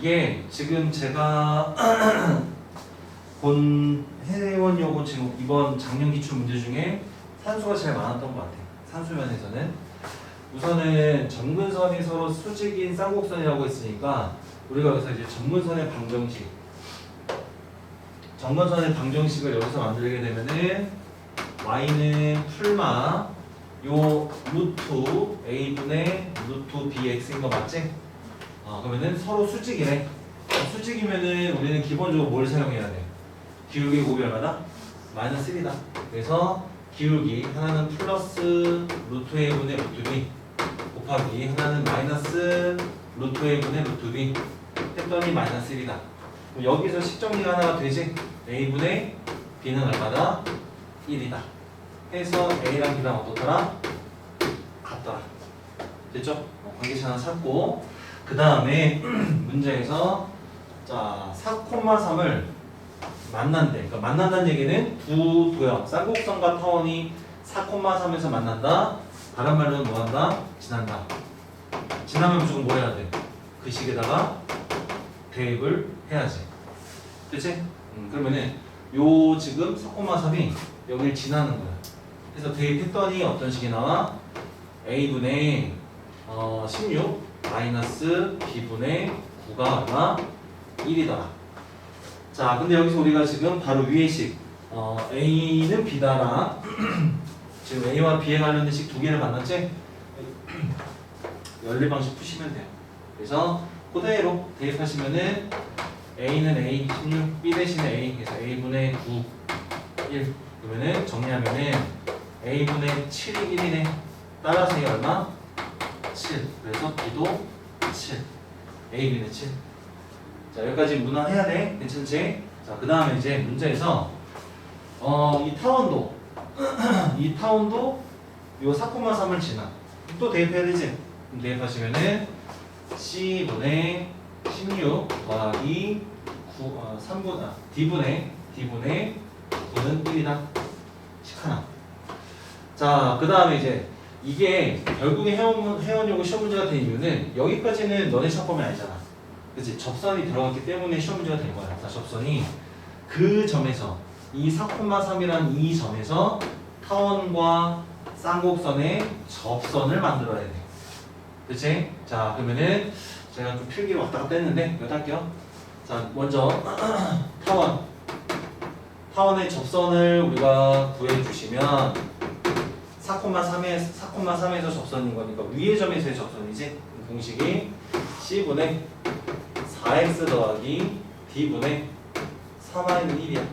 이게 지금 제가 본 해원 요거 지금 이번 작년 기출 문제 중에 산수가 제일 많았던 것 같아요. 산수면에서는 우선은 점근선이 서로 수직인 쌍곡선이라고 했으니까 우리가 여기서 이제 점근선의 방정식 점근선의 방정식을 여기서 만들게 되면은 y는 풀마 요 루트 a분의 루트 bx인 거 맞지? 어, 그러면은 서로 수직이네. 어, 수직이면은 우리는 기본적으로 뭘 사용해야 돼? 기울기 곱이 얼마다? 마이너스 1이다. 그래서 기울기 하나는 플러스 루트 a분의 루트 b 곱하기 하나는 마이너스 루트 a분의 루트 b 했더니 마이너스 1이다. 그럼 여기서 식정리가 하나가 되지? a분의 b는 얼마다? 1이다. 해서 a랑 b랑 어떻더라? 같더라. 됐죠? 어, 관계차 하나 찾고 그 다음에 문제에서 자 4,3을 만난대. 그러니까 만난다는 얘기는 두 도형 쌍곡선과 타원이 4,3에서 만난다. 다른 말로는 뭐한다? 지난다. 지나면 무조건 뭐 해야 돼? 그 식에다가 대입을 해야지. 그치? 음, 그러면은 요 지금 4,3이 여길 지나는 거야. 그래서 대입했더니 어떤 식이 나와? a분의 어, 16 마이너스 b분의 9가 얼마? 1이더라. 자, 근데 여기서 우리가 지금 바로 위의 식 어, a는 b다라 지금 a와 b에 관련된 식 두 개를 만났지? 연립 방식 푸시면 돼요. 그래서 그대로 대입하시면은 a는 a 16 b 대신에 a 그래서 a분의 9 1 그러면은 정리하면은 a분의 7이 1이네. 따라서 이 얼마? 7. 그래서 b도 7. a, b는 7. 자, 여기까지 무난해야 돼. 괜찮지? 자, 그 다음에 이제 문제에서, 어, 이 타원도, 이 타원도 요 4,3을 지나. 또 대입해야 되지? 대입하시면은 c분의 16 더하기 9, 어, 3분, 아, d분의, d분의 9는 1이다. 식 하나. 자, 그 다음에 이제 이게 결국에 회원, 회원요구 시험 문제가 된 이유는 여기까지는 너네 시험범위 아니잖아. 그치? 접선이 들어갔기 때문에 시험 문제가 된 거야. 자, 접선이 그 점에서 이 4,3이라는 이 점에서 타원과 쌍곡선의 접선을 만들어야 돼. 그치? 자, 그러면은 제가 좀 필기를 왔다 갔다 했는데 이거 할게요. 자, 먼저 타원. 타원의 접선을 우리가 구해주시면 4,3에 4,3에서 접선인 거니까 위의 점에서의 접선이지. 공식이 c분의 4x 더하기 d분의 3y는 1이야.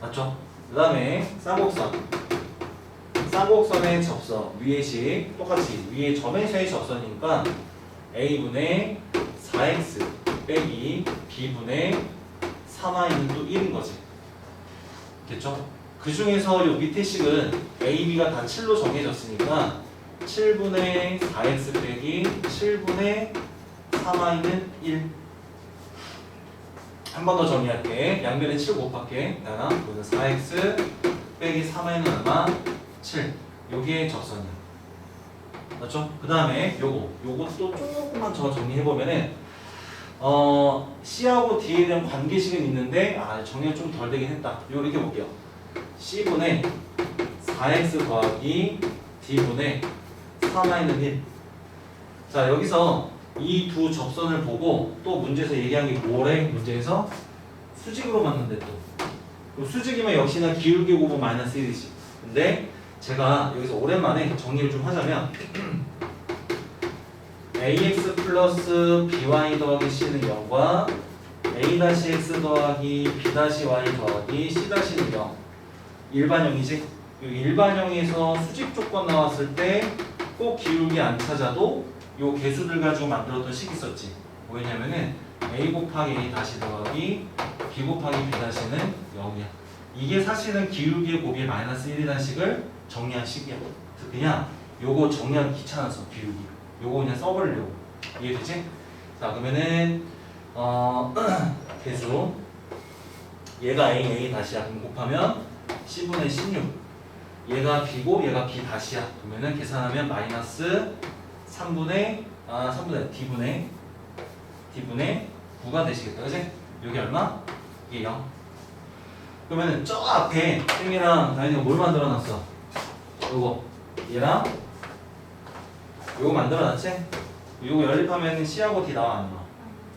맞죠? 그 다음에 쌍곡선. 쌍곡선의 접선 위의 식 똑같이 위의 점에서의 접선이니까 a분의 4x 빼기 b분의 3y는 또 1인 거지. 됐죠? 그 중에서 요 밑에 식은 A, B가 다 7로 정해졌으니까 7분의 4x 빼기 7분의 3y는 1. 한 번 더 정리할게. 양변에 7 곱할게. 나랑 이거는 4x 빼기 3y는 얼마? 7. 요게 접선이야. 맞죠? 그 다음에 요거. 요것도 조금만 더 정리해보면은 어, C하고 D에 대한 관계식은 있는데 아 정리가 좀 덜 되긴 했다. 요 이렇게 볼게요. C분의 4x 더하기 D분의 3y는 1. 자, 여기서 이 두 접선을 보고 또 문제에서 얘기한 게 뭐래? 문제에서 수직으로 맞는데 또. 수직이면 역시나 기울기 곱은 마이너스 1이지. 근데 제가 여기서 오랜만에 정리를 좀 하자면 ax 플러스 by 더하기 c는 0과 a-x 더하기 b-y 더하기 c-는 0 일반형이지? 이 일반형에서 수직 조건 나왔을 때 꼭 기울기 안 찾아도 요 개수들 가지고 만들었던 식이 있었지. 뭐였냐면은 a 곱하기 a 다시 더하기 b 곱하기 b 다시는 0이야. 이게 사실은 기울기의 곱이 마이너스 1이라는 식을 정리한 식이야. 그래서 그냥 요거 정리하기 귀찮아서 기울기. 요거 그냥 써버리려고. 이해되지? 자 그러면은 어 개수 얘가 a a. 그럼 곱하면 10분의 16 얘가 b고 얘가 b 다시야 그러면은 계산하면 마이너스 3분의 아 3분의 d분의 D분의 9가 되시겠다. 그지? 여기 얼마? 이게 0. 그러면은 저 앞에 쌤이랑 다현이가 뭘 만들어 놨어? 요거 얘랑 요거 만들어 놨지? 요거 연립하면 C하고 D 나와 안 나와?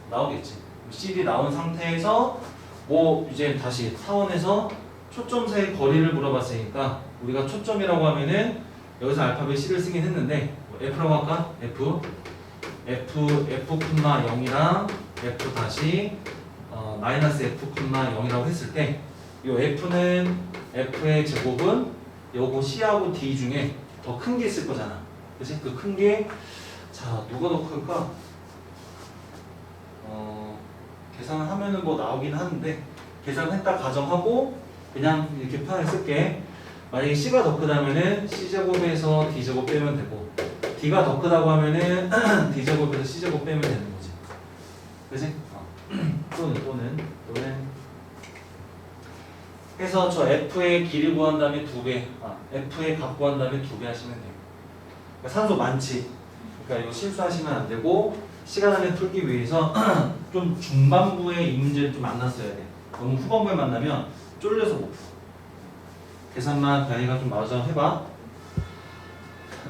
나오겠지. CD 나온 상태에서 뭐 이제 다시 사원에서 초점 사이 거리를 물어봤으니까 우리가 초점이라고 하면은 여기서 알파벳 C를 쓰긴 했는데 뭐 F라고 할까? F F F 콤마 0이랑 F 다시 어, 마이너스 F 콤마 0이라고 했을 때 이 F는 F의 제곱은 요거 C하고 D 중에 더 큰 게 있을 거잖아. 그치? 그큰 게 자 누가 더 클까? 어 계산을 하면은 뭐 나오긴 하는데 계산했다 가정하고 그냥 이렇게 편하게 쓸게. 만약에 C가 더 크다면은 C 제곱에서 D 제곱 빼면 되고 D가 더 크다고 하면은 D 제곱에서 C 제곱 빼면 되는 거지. 그지? 어. 또는 또는 또는 해서 저 F의 길이 구한 다음에 두 배, 아, F의 값 구한 다음에 두 배 하시면 돼요. 그러니까 산소 많지. 그러니까 이거 실수하시면 안 되고 시간 안에 풀기 위해서 좀 중반부에 이 문제를 좀 만났어야 돼. 너무 후반부에 만나면 쫄려서 못 풀어. 계산만 다이가 좀 마저 해봐.